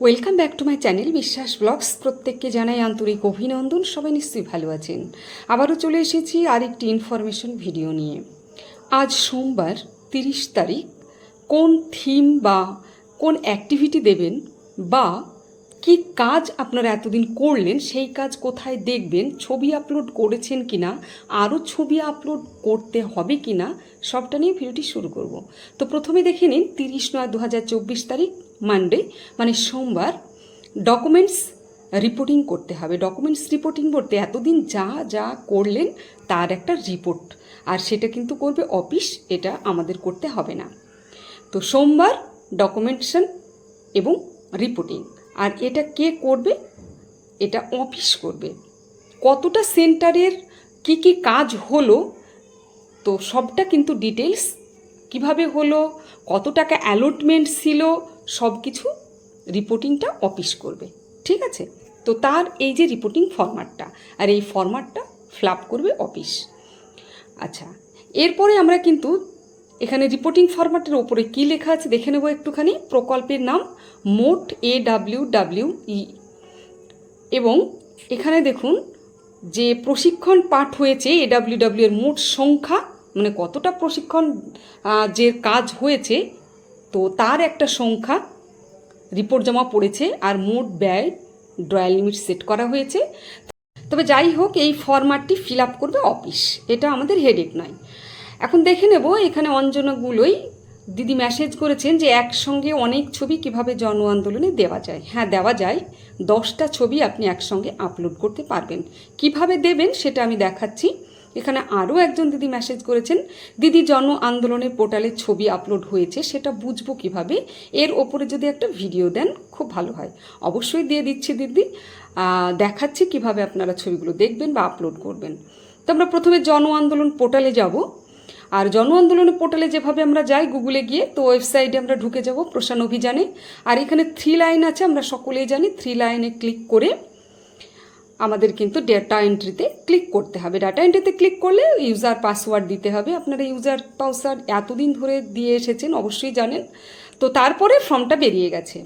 Welcome back to my channel Biswas blogs প্রত্যেককে জানাই আন্তরিক অভিনন্দন, সবাই নিশ্চয়ই ভালো আছেন। আবারও চলে এসেছি আরেকটি ইনফরমেশন ভিডিও নিয়ে। আজ সোমবার, তিরিশ তারিখ, কোন থিম বা কোন অ্যাক্টিভিটি দেবেন বা কি কাজ আপনারা এতদিন করলেন, সেই কাজ কোথায় দেখবেন, ছবি আপলোড করেছেন কি না আরও ছবি আপলোড করতে হবে কিনা, সবটা নিয়ে ভিডিওটি শুরু করব। তো প্রথমে দেখে নিন, তিরিশ নয় দু তারিখ মানডে মানে সোমবার ডকুমেন্টস রিপোর্টিং করতে হবে। ডকুমেন্টস রিপোর্টিং করতে এতদিন যা যা করলেন, তার একটা রিপোর্ট আর সেটা কিন্তু করবে অফিস এটা আমাদের করতে হবে না। তো সোমবার ডকুমেন্টেশন এবং রিপোর্টিং আর এটা কে করবে? এটা অফিস করবে। কতটা সেন্টারের কি কি কাজ হলো? তো সবটা কিন্তু ডিটেলস কীভাবে হলো? কত টাকা অ্যালটমেন্ট ছিল? সব কিছু রিপোর্টিংটা অফিস করবে, ঠিক আছে? তো তার এই যে রিপোর্টিং ফরম্যাটটা আর এই ফরম্যাটটা ফ্লাপ করবে অফিস আচ্ছা এরপরে আমরা কিন্তু এখানে রিপোর্টিং ফরম্যাটের ওপরে কী লেখা আছে দেখে নেব একটুখানি। প্রকল্পের নাম মোট এ ডাব্লিউ ডাব্লিউ ই এবং এখানে দেখুন, যে প্রশিক্ষণ পাঠ হয়েছে এডাব্লিউডাব্লিউ এর মোট সংখ্যা মানে কতটা প্রশিক্ষণ যে কাজ হয়েছে তো তার একটা সংখ্যা রিপোর্ট জমা পড়েছে আর মোট ব্যয় ড্রয়াল লিমিট সেট করা হয়েছে। তবে যাই হোক, এই ফরম্যাটটি ফিল আপ করবে অফিস এটা আমাদের হেডেক নয়। এখন দেখে নেব, এখানে অঞ্জনাগুলোই দিদি মেসেজ করেছেন যে একসঙ্গে অনেক ছবি কীভাবে জন আন্দোলনে দেওয়া যায়। হ্যাঁ দেওয়া যায়। দশটা ছবি আপনি একসঙ্গে আপলোড করতে পারবেন। কীভাবে দেবেন সেটা আমি দেখাচ্ছি। এখানে আরও একজন দিদি মেসেজ করেছেন, দিদি জন আন্দোলনের পোর্টালে ছবি আপলোড হয়েছে, সেটা বুঝব কীভাবে? এর ওপরে যদি একটা ভিডিও দেন, খুব ভালো হয়। অবশ্যই দিয়ে দিচ্ছি দিদি। দেখাচ্ছি কীভাবে আপনারা ছবিগুলো দেখবেন বা আপলোড করবেন। তো আমরা প্রথমে জন আন্দোলন পোর্টালে যাব। আর জন আন্দোলনের পোর্টালে যেভাবে আমরা যাই গুগলে গিয়ে, তো ওয়েবসাইটে আমরা ঢুকে যাব প্রসান অভিযানে। আর এখানে থ্রি লাইন আছে, আমরা সকলেই জানি থ্রি লাইনে ক্লিক করে আমাদের কিন্তু ডেটা এন্ট্রিতে ক্লিক করতে হবে। ডাটা এন্ট্রিতে ক্লিক করলে ইউজার পাসওয়ার্ড দিতে হবে। আপনারা ইউজার পাসওয়ার্ড এতদিন ধরে দিয়ে এসেছেন, অবশ্যই জানেন। তো তারপরে ফর্মটা বেরিয়ে গেছে।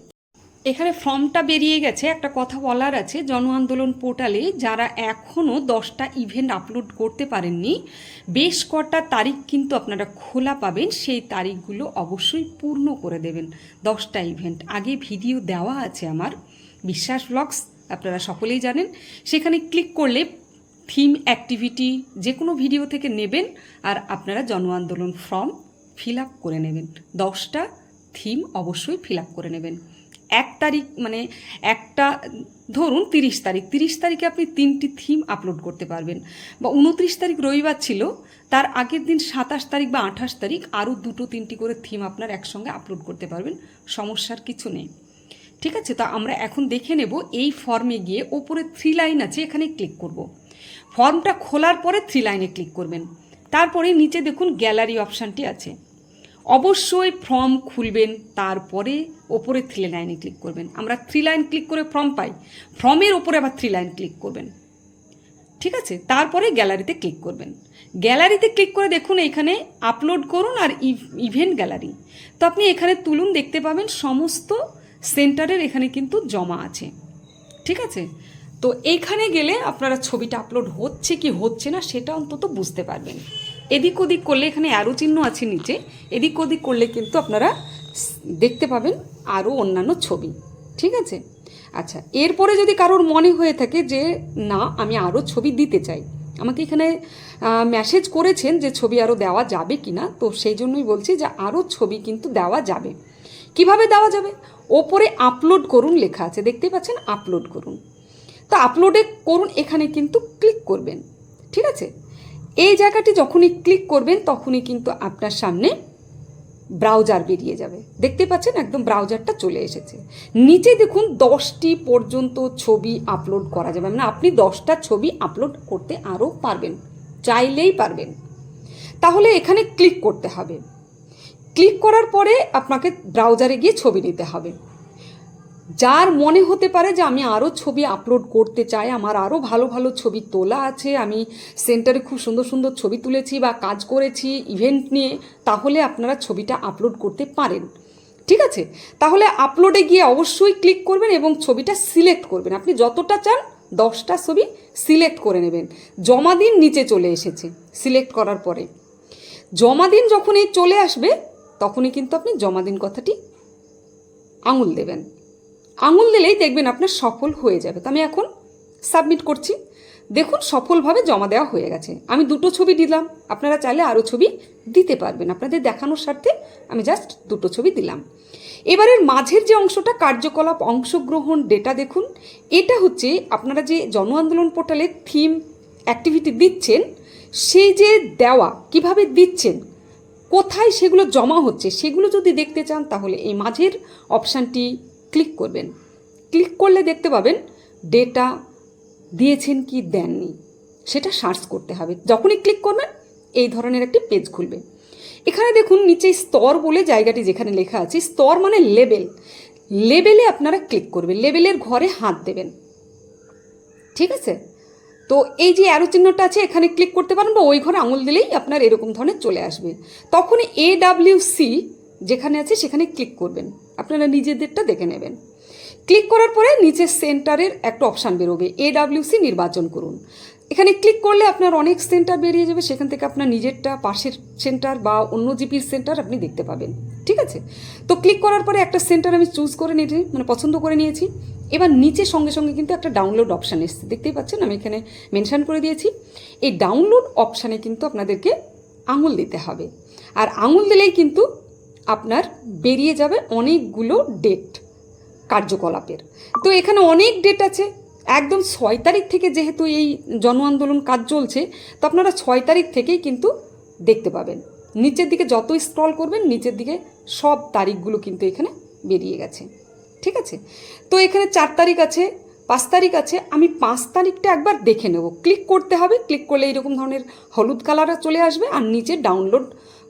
এখানে ফর্মটা বেরিয়ে গেছে। একটা কথা বলার আছে, জন আন্দোলন পোর্টালে যারা এখনও দশটা ইভেন্ট আপলোড করতে পারেননি, বেশ কটা তারিখ কিন্তু আপনারা খোলা পাবেন। সেই তারিখগুলো অবশ্যই পূর্ণ করে দেবেন দশটা ইভেন্ট আগে ভিডিও দেওয়া আছে আমার। বিশ্বাস ব্লগস আপনারা সকলেই জানেন। সেখানে ক্লিক করলে থিম অ্যাক্টিভিটি যে কোনো ভিডিও থেকে নেবেন আর আপনারা জন আন্দোলন ফর্ম ফিল আপ করে নেবেন। দশটা থিম অবশ্যই ফিল আপ করে নেবেন। এক তারিখ মানে একটা, ধরুন তিরিশ তারিখ, তিরিশ তারিখে আপনি তিনটি থিম আপলোড করতে পারবেন বা উনত্রিশ তারিখ রবিবার ছিল, তার আগের দিন সাতাশ তারিখ বা আঠাশ তারিখ আরও দুটো তিনটি করে থিম আপনার একসঙ্গে আপলোড করতে পারবেন। সমস্যার কিছু নেই। ঠিক আছে, তো আমরা এখন দেখে নেব এই ফর্মে গিয়ে ওপরে থ্রি লাইন আছে, এখানে ক্লিক করব। ফর্মটা খোলার পরে থ্রি লাইনে ক্লিক করবেন। তারপরে নিচে দেখুন গ্যালারি অপশানটি আছে। অবশ্যই ফর্ম খুলবেন, তারপরে ওপরে থ্রি লাইনে ক্লিক করবেন। আমরা থ্রি লাইন ক্লিক করে ফর্ম পাই। ফর্মের ওপরে আবার থ্রি লাইন ক্লিক করবেন। ঠিক আছে, তারপরে গ্যালারিতে ক্লিক করবেন। গ্যালারিতে ক্লিক করে দেখুন এখানে আপলোড করুন আর ইভেন্ট গ্যালারি তো আপনি এখানে তুলুন, দেখতে পাবেন সমস্ত সেন্টারের এখানে কিন্তু জমা আছে। ঠিক আছে? তো এইখানে গেলে আপনারা ছবিটা আপলোড হচ্ছে কি হচ্ছে না সেটা অন্তত বুঝতে পারবেন। এদিক ওদিক করলে এখানে অ্যারো চিহ্ন আছে নিচে, এদিক ওদিক করলে কিন্তু আপনারা দেখতে পাবেন আরও অন্যান্য ছবি। ঠিক আছে? আচ্ছা এরপরে যদি কারোর মনে হয়ে থাকে যে না, আমি আরও ছবি দিতে চাই। আমাকে এখানে মেসেজ করেছেন যে ছবি আরও দেওয়া যাবে কি না তো সেই জন্যই বলছি যে আরও ছবি কিন্তু দেওয়া যাবে। কীভাবে দেওয়া যাবে? ওপরে আপলোড করুন লেখা আছে দেখতে পাচ্ছেন আপলোড করুন। তো আপলোডে করুন, এখানে কিন্তু ক্লিক করবেন, ঠিক আছে? এই জায়গাটি যখনই ক্লিক করবেন, তখনই কিন্তু আপনার সামনে ব্রাউজার বেরিয়ে যাবে। দেখতে পাচ্ছেন একদম ব্রাউজারটা চলে এসেছে। নিচে দেখুন দশটি পর্যন্ত ছবি আপলোড করা যাবে। মানে আপনি দশটা ছবি আপলোড করতে আরও পারবেন, চাইলেই পারবেন। তাহলে এখানে ক্লিক করতে হবে। ক্লিক করার পরে আপনাকে ব্রাউজারে গিয়ে ছবি নিতে হবে। যার মনে হতে পারে যে আমি আরও ছবি আপলোড করতে চাই, আমার আরও ভালো ভালো ছবি তোলা আছে, আমি সেন্টারে খুব সুন্দর সুন্দর ছবি তুলেছি বা কাজ করেছি, ইভেন্ট নিয়ে, তাহলে আপনারা ছবিটা আপলোড করতে পারেন। ঠিক আছে? তাহলে আপলোডে গিয়ে অবশ্যই ক্লিক করবেন এবং ছবিটা সিলেক্ট করবেন। আপনি যতটা চান দশটা ছবি সিলেক্ট করে নেবেন। জমা দিন নিচে চলে এসেছে, সিলেক্ট করার পরে। জমা দিন যখন এই চলে আসবে তখনই কিন্তু আপনি জমা দিন কথাটি আঙুল দেবেন। আঙুল দিলেই দেখবেন আপনার সফল হয়ে যাবে। তো আমি এখন সাবমিট করছি। দেখুন সফলভাবে জমা দেওয়া হয়ে গেছে। আমি দুটো ছবি দিলাম। আপনারা চাইলে আরও ছবি দিতে পারবেন। আপনাদের দেখানোর স্বার্থে আমি জাস্ট দুটো ছবি দিলাম। এবারের মাঝের যে অংশটা, কার্যকলাপ, অংশগ্রহণ ডেটা দেখুন, এটা হচ্ছে আপনারা যে জন আন্দোলন পোর্টালে থিম অ্যাক্টিভিটি দিচ্ছেন, সেই যে দেওয়া, কীভাবে দিচ্ছেন কোথায় সেগুলো জমা হচ্ছে সেগুলো যদি দেখতে চান তাহলে এই মাঝের অপশানটি ক্লিক করবেন। ক্লিক করলে দেখতে পাবেন ডেটা দিয়েছেন কি দেননি। সেটা সার্চ করতে হবে। যখনই ক্লিক করবেন এই ধরনের একটি পেজ খুলবে। এখানে দেখুন নিচে স্তর বলে জায়গাটি যেখানে লেখা আছে, স্তর মানে লেবেল। লেবেলে আপনারা ক্লিক করবেন। লেবেলের ঘরে হাত দেবেন। ঠিক আছে? তো এই যে অ্যারো চিহ্নটা আছে, এখানে ক্লিক করতে পারেন বা ওই ঘরে আঙুল দিলেই আপনার এরকম ধরনের চলে আসবে। তখন এ ডাব্লিউ সি যেখানে আছে, সেখানে ক্লিক করবেন। আপনারা নিজেদেরটা দেখে নেবেন। ক্লিক করার পরে নিচে সেন্টারের একটা অপশান বেরোবে। এ সি নির্বাচন করুন। এখানে ক্লিক করলে আপনার অনেক সেন্টার বেরিয়ে যাবে। সেখান থেকে আপনার নিজেরটা পাশের সেন্টার বা অন্য জিপির সেন্টার আপনি দেখতে পাবেন। ঠিক আছে? তো ক্লিক করার পরে একটা সেন্টার আমি চুজ করে নিয়েছি মানে পছন্দ করে নিয়েছি। এবার নিচে সঙ্গে সঙ্গে কিন্তু একটা ডাউনলোড অপশান এসছে। দেখতেই পাচ্ছেন, আমি এখানে মেনশন করে দিয়েছি। এই ডাউনলোড অপশানে কিন্তু আপনাদেরকে আঙুল দিতে হবে। আর আঙুল দিলেই কিন্তু আপনার বেরিয়ে যাবে অনেকগুলো ডেট কার্যকলাপের। তো এখানে অনেক ডেট আছে। একদম ছয় তারিখ থেকে যেহেতু এই জন আন্দোলন কাজ চলছে, তো আপনারা ছয় তারিখ থেকেই কিন্তু দেখতে পাবেন। নিচের দিকে যতই স্ক্রল করবেন, নিচের দিকে সব তারিখগুলো কিন্তু এখানে বেরিয়ে গেছে। ঠিক আছে? তো এখানে চার তারিখ আছে, পাঁচ তারিখ আছে, আমি পাঁচ তারিখটা একবার দেখে নেব। ক্লিক করতে হবে, ক্লিক করলে এইরকম ধরনের হলুদ কালার চলে আসবে, আর নিচে ডাউনলোড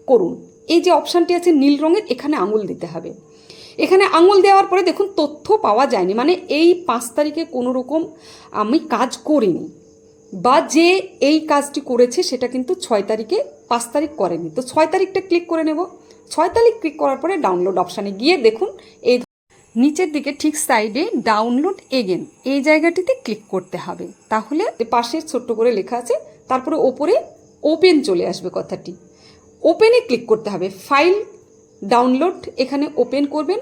করুন। এই যে অপশানটি আছে নীল রঙের, এখানে আঙুল দিতে হবে। এখানে আঙুল দেওয়ার পরে দেখুন তথ্য পাওয়া যায়নি। মানে এই পাঁচ তারিখে কোনো রকম আমি কাজ করিনি। বা যে এই কাজটি করেছে সেটা কিন্তু ছয় তারিখে পাঁচ তারিখ করেনি। তো ছয় তারিখটা ক্লিক করে নেব। ছয় তারিখ ক্লিক করার পরে ডাউনলোড অপশানে গিয়ে দেখুন এই নিচের দিকে ঠিক সাইডে ডাউনলোড এগেন এই জায়গাটিতে ক্লিক করতে হবে। তাহলে পাশে ছোট্ট করে লেখা আছে, তারপরে ওপরে ওপেন চলে আসবে কথাটি। ওপেনে ক্লিক করতে হবে। ফাইল ডাউনলোড এখানে ওপেন করবেন।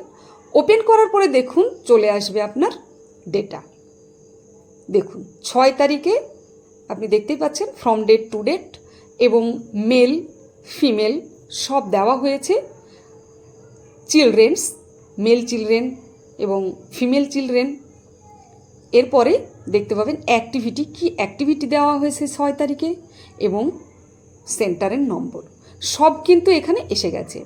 ওপেন করার পরে দেখুন, চলে আসবে আপনার ডেটা দেখুন, ছয় তারিখে আপনি দেখতেই পাচ্ছেন ফ্রম ডেট টু ডেট এবং মেল ফিমেল সব দেওয়া হয়েছে। চিলড্রেন্স মেল চিলড্রেন এবং ফিমেল চিলড্রেন এরপরে দেখতে পাবেন অ্যাক্টিভিটি কি অ্যাক্টিভিটি দেওয়া হয়েছে ছয় তারিখে এবং সেন্টারের নম্বর। সব কিন্তু এখানে এসে গেছে।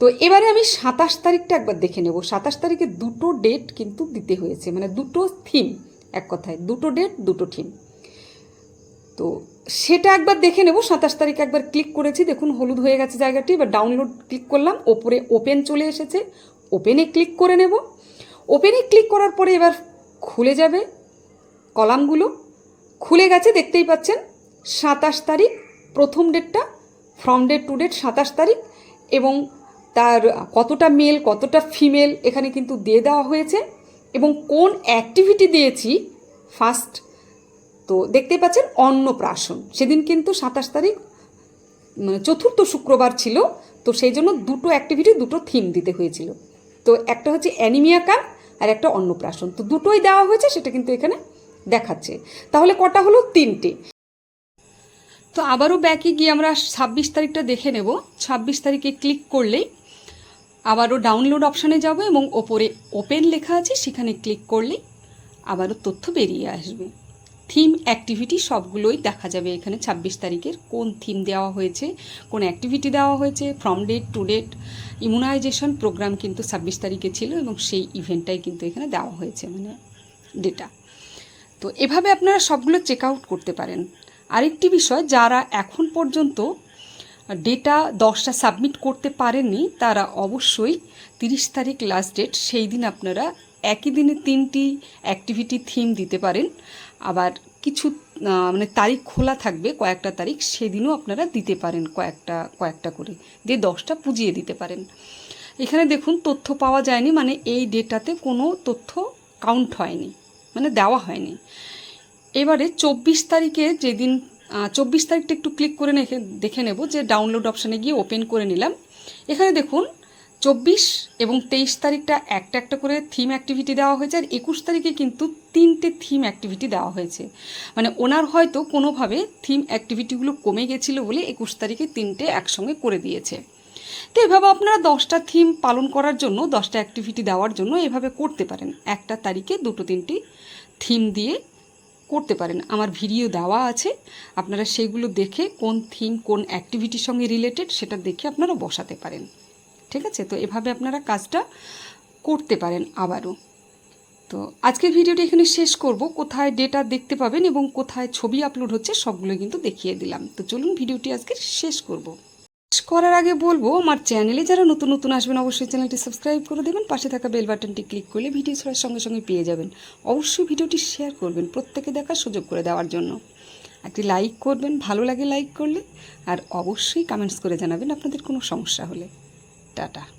তো এবারে আমি সাতাশ তারিখটা একবার দেখে নেব। সাতাশ তারিখে দুটো ডেট কিন্তু দিতে হয়েছে মানে দুটো থিম এক কথায়, দুটো ডেট দুটো থিম তো সেটা একবার দেখে নেব, সাতাশ তারিখ একবার ক্লিক করেছি, দেখুন হলুদ হয়ে গেছে জায়গাটি, এবার ডাউনলোড ক্লিক করলাম, ওপরে ওপেন চলে এসেছে ওপেনে ক্লিক করে নেব। ওপেনে ক্লিক করার পরে এবার খুলে যাবে কলামগুলো, খুলে গেছে, দেখতেই পাচ্ছেন, সাতাশ তারিখ, প্রথম ডেটটা ফ্রম ডেট টু ডেট সাতাশ তারিখ, এবং তার কতটা মেল কতটা ফিমেল এখানে কিন্তু দিয়ে দেওয়া হয়েছে এবং কোন অ্যাক্টিভিটি দিয়েছি ফার্স্ট তো দেখতেই পাচ্ছেন অন্নপ্রাশন। সেদিন কিন্তু সাতাশ তারিখ মানে চতুর্থ শুক্রবার ছিল, তো সেই জন্য দুটো অ্যাক্টিভিটি দুটো থিম দিতে হয়েছিল। তো একটা হচ্ছে অ্যানিমিয়া ক্যাম্প আর একটা অন্নপ্রাশন। তো দুটোই দেওয়া হয়েছে, সেটা কিন্তু এখানে দেখাচ্ছে। তাহলে কটা হলো? তিনটে। তো আবারও ব্যাকে গিয়ে আমরা ছাব্বিশ তারিখটা দেখে নেব। ছাব্বিশ তারিখে ক্লিক করলেই আবারও ডাউনলোড অপশানে যাব এবং ওপরে ওপেন লেখা আছে, সেখানে ক্লিক করলে আবারও তথ্য বেরিয়ে আসবে। থিম অ্যাক্টিভিটি সবগুলোই দেখা যাবে এখানে ছাব্বিশ তারিখের। কোন থিম দেওয়া হয়েছে, কোন অ্যাক্টিভিটি দেওয়া হয়েছে from date to date immunisation programme কিন্তু ছাব্বিশ তারিখে ছিল এবং সেই ইভেন্টটাই কিন্তু এখানে দেওয়া হয়েছে মানে ডেটা তো এভাবে আপনারা সবগুলো চেক আউট করতে পারেন। আরেকটি বিষয়, যারা এখন পর্যন্ত ডেটা দশটা সাবমিট করতে পারেননি, তারা অবশ্যই তিরিশ তারিখ লাস্ট ডেট সেই দিন আপনারা একই দিনে তিনটি অ্যাক্টিভিটি থিম দিতে পারেন। আবার কিছু মানে তারিখ খোলা থাকবে, কয়েকটা তারিখ, সেদিনও আপনারা দিতে পারেন কয়েকটা কয়েকটা করে। দিয়ে দশটা পুজিয়ে দিতে পারেন। এখানে দেখুন, তথ্য পাওয়া যায়নি মানে এই ডেটাতে কোনো তথ্য কাউন্ট হয়নি মানে দেওয়া হয়নি। এবারে চব্বিশ তারিখে যেদিন চব্বিশ তারিখটা একটু ক্লিক করে দেখে নেব যে ডাউনলোড অপশানে গিয়ে ওপেন করে নিলাম। এখানে দেখুন, চব্বিশ এবং তেইশ তারিখটা একটা একটা করে থিম অ্যাক্টিভিটি দেওয়া হয়েছে, আর একুশ তারিখে কিন্তু তিনটে থিম অ্যাক্টিভিটি দেওয়া হয়েছে। মানে ওনার হয়তো কোনোভাবে থিম অ্যাক্টিভিটিগুলো কমে গেছিল বলে একুশ তারিখে তিনটে একসঙ্গে করে দিয়েছে। তো এভাবে আপনারা দশটা থিম পালন করার জন্য, দশটা অ্যাক্টিভিটি দেওয়ার জন্য এভাবে করতে পারেন। একটা তারিখে দুটো তিনটি থিম দিয়ে করতে পারেন। আমার ভিডিও দেওয়া আছে। আপনারা সেগুলো দেখে কোন থিম, কোন অ্যাক্টিভিটির সঙ্গে রিলেটেড সেটা দেখে আপনারা বসাতে পারেন। ঠিক আছে? তো এভাবে আপনারা কাজটা করতে পারেন আবারও। তো আজকের ভিডিওটি এখানে শেষ করব। কোথায় ডেটা দেখতে পাবেন এবং কোথায় ছবি আপলোড হচ্ছে সবগুলো কিন্তু দেখিয়ে দিলাম। তো চলুন ভিডিওটি আজকে শেষ করব। করার আগে বলব, আমার চ্যানেলে যারা নতুন নতুন আসবেন, অবশ্যই চ্যানেলটি সাবস্ক্রাইব করে দেবেন। পাশে থাকা বেল বাটনটি ক্লিক করলে ভিডিও ছাড়ার সঙ্গে সঙ্গে পেয়ে যাবেন। অবশ্যই ভিডিওটি শেয়ার করবেন প্রত্যেকে দেখার সুযোগ করে দেওয়ার জন্য। একটি লাইক করবেন, ভালো লাগে লাইক করলে, আর অবশ্যই কমেন্টস করে জানাবেন আপনাদের কোনো সমস্যা হলে। টাটা।